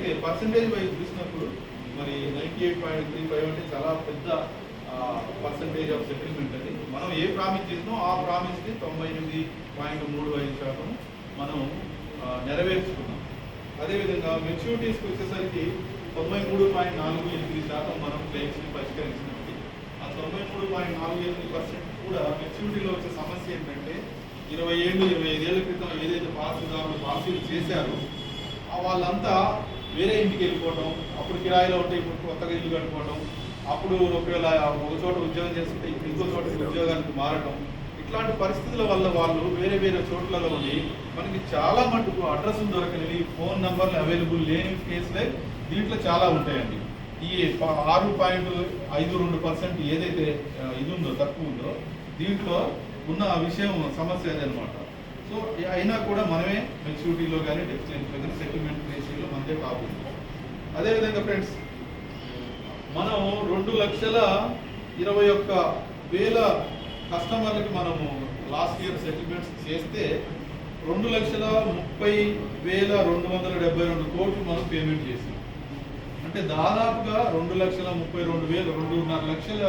అయితే percentage wise చూసినప్పుడు మరి ninety eight point three five అంటే చాలా పెద్ద పర్సంటేజ్ ఆఫ్ సెటిల్మెంట్ అది. మనం ఏ ప్రామిస్ చేసినో ఆ ప్రామిస్ని తొంభై ఎనిమిది పాయింట్ మూడు ఐదు శాతం మనం నెరవేర్చుకున్నాం. అదేవిధంగా మెచ్యూరిటీస్కి వచ్చేసరికి తొంభై మూడు పాయింట్ నాలుగు ఎనిమిది శాతం మనం క్లెయిమ్స్ని పరిష్కరించినప్పటికీ ఆ తొంభై మూడు పాయింట్ నాలుగు ఎనిమిది పర్సెంట్ కూడా మెచ్యూరిటీలో వచ్చే సమస్య ఏంటంటే ఇరవై ఏళ్ళు ఇరవై ఐదేళ్ళ క్రితం ఏదైతే పాలసీదారులు పాలసీలు చేశారో వాళ్ళంతా వేరే ఇంటికి వెళ్ళిపోవడం అప్పుడు కిరాయిలో ఉంటే ఇప్పుడు కొత్తగా ఇల్లు కట్టుకోవడం అప్పుడు ఒకవేళ ఒక చోట ఉద్యోగం చేస్తుంటే ఇప్పుడు ఇంకో చోట ఉద్యోగానికి మారడం ఇట్లాంటి పరిస్థితుల వల్ల వాళ్ళు వేరే వేరే చోట్లలో ఉండి మనకి చాలా మటుకు అడ్రస్ దొరకనివి ఫోన్ నంబర్లు అవైలబుల్ లేని కేసులే దీంట్లో చాలా ఉంటాయండి. ఈ ఆరు పాయింట్ ఐదు రెండు పర్సెంట్ ఏదైతే ఇది ఉందో తక్కువ ఉందో దీంట్లో ఉన్న విషయం సమస్య అదనమాట. సో అయినా కూడా మనమే మెచ్యూరిటీలో కానీ డెఫిషియన్సీలో కానీ సెటిల్మెంట్ రేషియోలో మనదే టాప్ అదేవిధంగా ఫ్రెండ్స్ మనం రెండు లక్షల ఇరవై ఒక్క వేల కస్టమర్లకి మనము లాస్ట్ ఇయర్ సెటిల్మెంట్స్ చేస్తే రెండు లక్షల ముప్పై వేల రెండు వందల డెబ్బై రెండు కోట్లు మనం పేమెంట్ చేసాం. అంటే దాదాపుగా రెండు లక్షల ముప్పై రెండు వేలు రెండున్నర లక్షల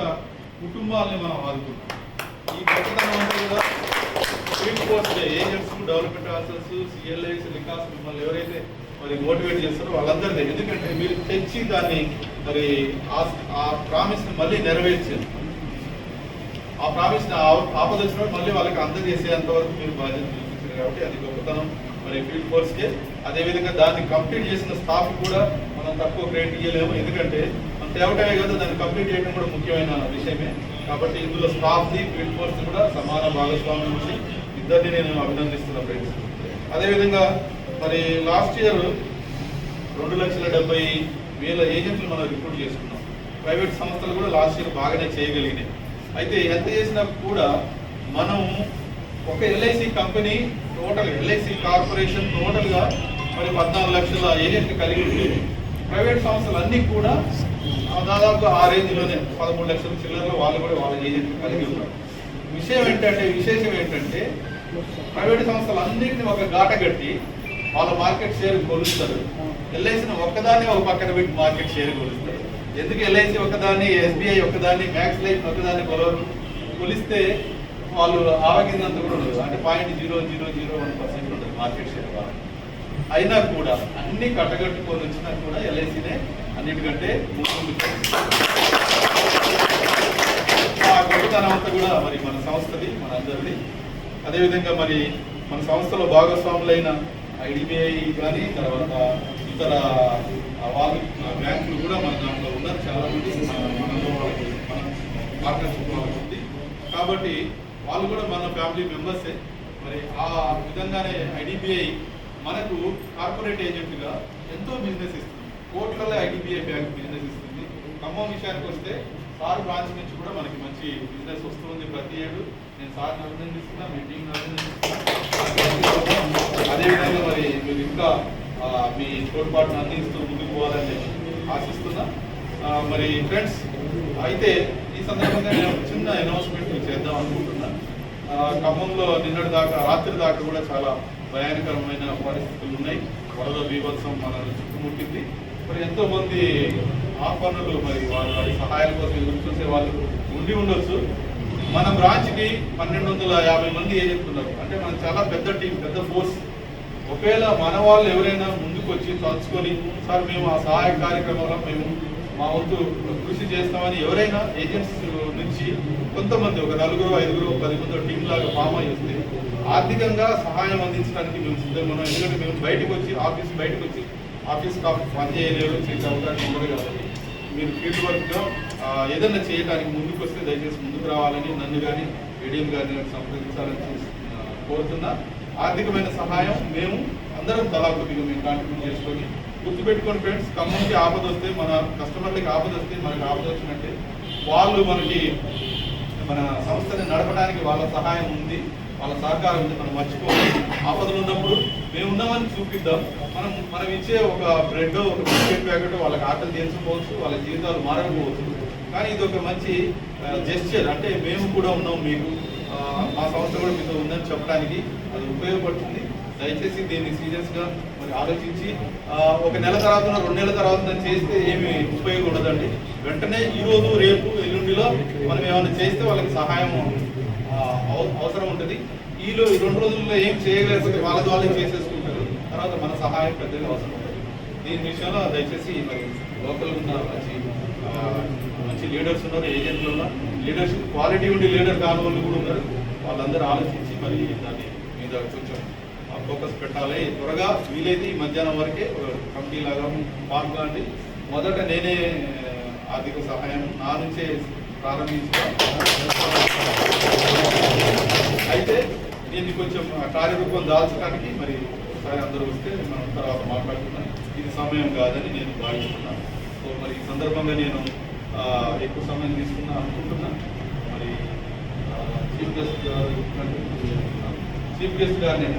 కుటుంబాలని మనం ఆదుకున్నాం. ఈ గొప్పతనం అంతా కూడా field force agents development officers సిఎల్ఐస్ లికాస్ మిమ్మల్ని ఎవరైతే మరి మోటివేట్ చేస్తారో వాళ్ళందరినీ ఎందుకంటే మీరు తెచ్చి దాన్ని మరి ఆ- ఆ ప్రామిస్ మళ్ళీ నెరవేర్చారు. ఆ ప్రామిస్ని ఆపద వచ్చినప్పుడు మళ్ళీ వాళ్ళకి అందజేసేంత వరకు మీరు బాధ్యత చూపించారు కాబట్టి అది గొప్పతనం. మరి ఫీల్డ్ ఫోర్స్కే అదేవిధంగా దాన్ని కంప్లీట్ చేసిన స్టాఫ్ కూడా మనం తక్కువ క్రెడిట్ ఇవ్వలేము ఎందుకంటే మనం తేవటమే కదా దాన్ని కంప్లీట్ చేయడం కూడా ముఖ్యమైన విషయమే. కాబట్టి ఇందులో స్టాఫ్ది ఫీల్డ్ ఫోర్స్ కూడా సమాన భాగస్వామ్యం ఉంచి ఇద్దరిని నేను అభినందిస్తున్నా ఫ్రెండ్స్ అదేవిధంగా మరి లాస్ట్ ఇయర్ రెండు లక్షల డెబ్బై వేల ఏజెంట్లు మనం రిక్రూట్ చేసుకున్నాం. ప్రైవేట్ సంస్థలు కూడా లాస్ట్ ఇయర్ బాగానే చేయగలిగినాయి. అయితే ఎంత చేసినా కూడా మనం ఒక LIC company total LIC corporation టోటల్గా మరి పద్నాలుగు లక్షల ఏజెంట్లు కలిగి ఉండేది ప్రైవేట్ సంస్థలు అన్నీ కూడా దాదాపు ఆ రేంజ్లోనే పదమూడు లక్షల చిల్లరలో వాళ్ళు కూడా వాళ్ళ ఏజెంట్లు కలిగి ఉన్నారు. విషయం ఏంటంటే విశేషం ఏంటంటే ప్రైవేట్ సంస్థలు అన్నింటినీ ఒక గాట కట్టి వాళ్ళ మార్కెట్ షేర్ కొలుస్తారు. ఎల్ఐసిని ఒక్కదాన్ని ఒక పక్కన పెట్టి మార్కెట్ షేర్ కొలుస్తారు. ఎందుకు ఎల్ఐసి ఒకదాన్ని ఎస్బీఐ ఒకదాన్ని మ్యాక్స్ లైఫ్ ఒకదాన్ని కొలవరు కొలిస్తే వాళ్ళు ఆవగిందంత కూడా ఉండదు. అంటే point zero zero zero one percent ఉంటుంది మార్కెట్ షేర్ వాళ్ళకి. అయినా కూడా అన్ని కట్టగట్టుకొని వచ్చినా కూడా ఎల్ఐసినే అన్నిటికంటే ముందు ఆ గొప్పతనం అంతా కూడా మరి మన సంస్థది మన అందరిది. అదేవిధంగా మరి మన సంస్థలో భాగస్వాములైన ఐడిబిఐ కానీ తర్వాత ఇతర వాళ్ళు బ్యాంకులు కూడా మన దాంట్లో ఉన్నారు. చాలా మంది మనలో వాళ్ళకి మన పార్ట్నర్షిప్ వాళ్ళకి ఉంది. కాబట్టి వాళ్ళు కూడా మన ఫ్యామిలీ మెంబర్సే. మరి ఆ విధంగానే ఐడిబిఐ మనకు కార్పొరేట్ ఏజెంట్గా ఎంతో బిజినెస్ ఇస్తుంది. కోట్లలో ఐడిబిఐ బ్యాంక్ బిజినెస్ ఇస్తుంది. ఖమ్మం విషయానికి వస్తే సార్ బ్రాంచ్ నుంచి కూడా మనకి మంచి బిజినెస్ వస్తుంది ప్రతి ఏడు. నేను సార్ అభినందిస్తున్నా మీ టీం అదేవిధంగా మరి మీరు ఇంకా మీ తోడ్పాటును అందిస్తూ ముందుకు పోవాలని ఆశిస్తున్నా. మరి ఫ్రెండ్స్ అయితే ఈ సందర్భంగా నేను ఒక చిన్న అనౌన్స్మెంట్ చేద్దాం అనుకుంటున్నా. ఖమ్మంలో నిన్నటి దాకా రాత్రి దాకా కూడా చాలా భయానకరమైన పరిస్థితులు ఉన్నాయి. వరద బీభత్సం మనల్ని చుట్టుముట్టింది. మరి ఎంతోమంది ఆహ్వానులు మరి వారి వారి సహాయాల కోసం ఎదురు చూసే వాళ్ళు ఉండి ఉండొచ్చు. మన బ్రాంచ్కి పన్నెండు వందల యాభై మంది ఏజెంట్లు ఉన్నారు అంటే మనం చాలా పెద్ద టీం పెద్ద ఫోర్స్. ఒకవేళ మన వాళ్ళు ఎవరైనా ముందుకు వచ్చి తలుచుకొని సార్ మేము ఆ సహాయ కార్యక్రమంలో మేము మా వంతు కృషి చేస్తామని ఎవరైనా ఏజెంట్స్ నుంచి కొంతమంది ఒక నలుగురు ఐదుగురు పది మంది టీం లాగా ఫామ్ అయ్యి వస్తే ఆర్థికంగా సహాయం అందించడానికి మేము సిద్ధంగా ఉన్నాం ఎందుకంటే మేము బయటకు వచ్చి ఆఫీస్ బయటకు వచ్చి ఆఫీస్ కాఫీ పని చేయలేరు చేసే అవకాశం ఉండదు కాబట్టి మీరు ఫీల్డ్ వర్క్లో ఏదైనా చేయడానికి ముందుకు వస్తే దయచేసి ముందుకు రావాలని నన్ను కానీ ఏడిఎం గారిని కానీ సంప్రదించాలని కోరుతున్నా. ఆర్థికమైన సహాయం మేము అందరం తలా మేము కాంట్రిబ్యూట్ చేసుకొని గుర్తుపెట్టుకోండి ఫ్రెండ్స్ ఖమ్మంకి ఆపద వస్తే మన కస్టమర్లకి ఆపద వస్తే మనకి ఆపద వచ్చినట్టే వాళ్ళు మనకి మన సంస్థని నడపడానికి వాళ్ళ సహాయం ఉంది వాళ్ళ సహకారం ఉంది మనం మర్చిపోవాలి ఆపదలు ఉన్నప్పుడు మేము ఉన్నామని చూపిద్దాం. మనం మనం ఇచ్చే ఒక బ్రెడ్ ఒక బిస్కెట్ ప్యాకెట్ వాళ్ళకి ఆటలు తీర్చుకోవచ్చు వాళ్ళ జీవితాలు మారకపోవచ్చు. కానీ ఇది ఒక మంచి జెస్చర్ అంటే మేము కూడా ఉన్నాం మీకు. ఆ, మా సంస్థ కూడా మీతో ఉందని చెప్పడానికి అది ఉపయోగపడుతుంది. దయచేసి దీన్ని సీరియస్గా కొంచెం ఆలోచించి ఒక నెల తర్వాత రెండు నెలల తర్వాత చేస్తే ఏమి ఉపయోగం ఉండదండి. వెంటనే ఈ రోజు రేపు ఎల్లుండిలో మనం ఏమైనా చేస్తే వాళ్ళకి సహాయం అవసరం ఉంటుంది. ఈలో ఈ రెండు రోజుల్లో ఏం చేయలేకపోతే వాళ్ళ వాళ్ళే చేసేసుకుంటారు. తర్వాత మన సహాయం పెద్దగా అవసరం ఉంటుంది దీని విషయంలో దయచేసి మరి లోకల్ ఉన్న మంచి మంచి లీడర్స్ ఉన్నారు ఏజెంట్లలో లీడర్షిప్ క్వాలిటీ ఉండి లీడర్ కాని వాళ్ళు కూడా ఉన్నారు. వాళ్ళందరూ ఆలోచించి మరి దాన్ని మీద కొంచెం ఫోకస్ పెట్టాలి. త్వరగా వీలైతే ఈ మధ్యాహ్నం వరకే ఒక కమిటీ లాగా ఫామ్ కాండి మొదట నేనే ఆర్థిక సహాయం నా నుంచే ప్రారంభించాను అయితే దీన్ని కొంచెం కార్యరూపం దాల్చడానికి మరి ఒకసారి అందరూ వస్తే మనం తర్వాత మాట్లాడుకున్నాం ఇది సమయం కాదని నేను భావిస్తున్నాను సో మరి ఈ సందర్భంగా నేను ఎక్కువ సమయం తీసుకున్నా అనుకుంటున్నాను మరి చీఫ్ గెస్ట్ గారు చీఫ్ గెస్ట్ గారిని